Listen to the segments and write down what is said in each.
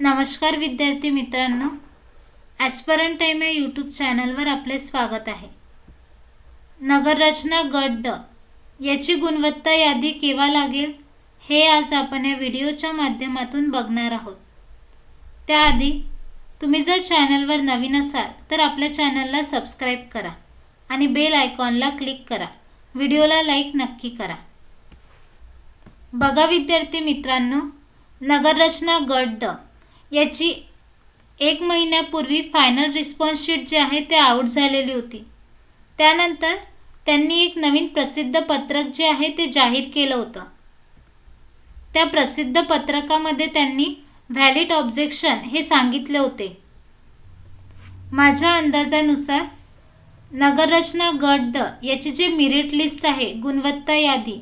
नमस्कार विद्यार्थी मित्रांनो ॲस्परन टाईम या यूट्यूब चॅनलवर आपले स्वागत आहे. नगररचना गट ड याची गुणवत्ता यादी केव्हा लागेल हे आज आपण या व्हिडिओच्या माध्यमातून बघणार आहोत. त्याआधी तुम्ही जर चॅनलवर नवीन असाल तर आपल्या चॅनलला सबस्क्राईब करा आणि बेल आयकॉनला क्लिक करा. व्हिडिओला लाईक नक्की करा. बघा विद्यार्थी मित्रांनो नगररचना गट ड याची एक महिन्यापूर्वी फायनल रिस्पॉन्स शीट जे आहे ते आऊट झालेली होती. त्यानंतर त्यांनी एक नवीन प्रसिद्ध पत्रक जे आहे ते जाहीर केलं होतं. त्या प्रसिद्ध पत्रकामध्ये त्यांनी व्हॅलिड ऑब्जेक्शन हे सांगितले होते. माझ्या अंदाजानुसार नगररचना गट याची जी मिरिट लिस्ट आहे गुणवत्ता यादी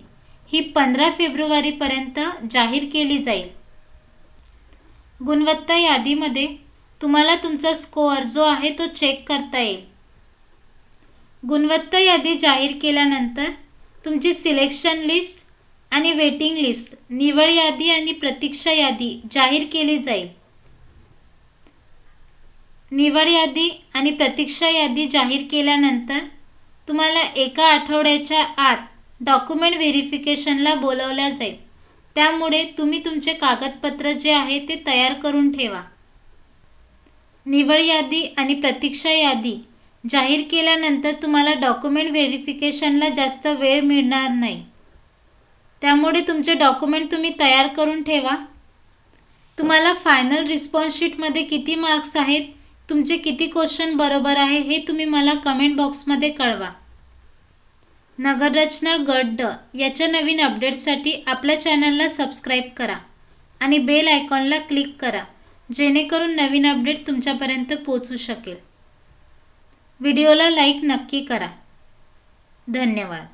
ही पंधरा फेब्रुवारीपर्यंत जाहीर केली जाईल. गुणवत्ता यादीमध्ये तुम्हाला तुमचा स्कोअर जो आहे तो चेक करता येईल. गुणवत्ता यादी जाहीर केल्यानंतर तुमची सिलेक्शन लिस्ट आणि वेटिंग लिस्ट निवड यादी आणि प्रतीक्षा यादी जाहीर केली जाईल. निवड यादी आणि प्रतीक्षा यादी जाहीर केल्यानंतर तुम्हाला एका आठवड्याच्या आत डॉक्युमेंट व्हेरिफिकेशनला बोलवल्या जाईल. त्यामुळे तुम्ही तुमचे कागदपत्र जे आहे ते तयार करून ठेवा. निवड यादी आणि प्रतीक्षा यादी जाहीर केल्यानंतर तुम्हाला डॉक्युमेंट व्हेरिफिकेशनला जास्त वेळ मिळणार नाही. त्यामुळे तुमचे डॉक्युमेंट तुम्ही तयार करून ठेवा. तुम्हाला फायनल रिस्पॉन्स शीटमध्ये किती मार्क्स आहेत तुमचे किती क्वेश्चन बरोबर आहे हे तुम्ही मला कमेंट बॉक्समध्ये कळवा. नगररचना गड्ड याच्या नवीन अपडेट्ससाठी आपल्या चॅनलला सबस्क्राईब करा आणि बेल आयकॉनला क्लिक करा जेणेकरून नवीन अपडेट तुमच्यापर्यंत पोचू शकेल. व्हिडिओला लाईक नक्की करा. धन्यवाद.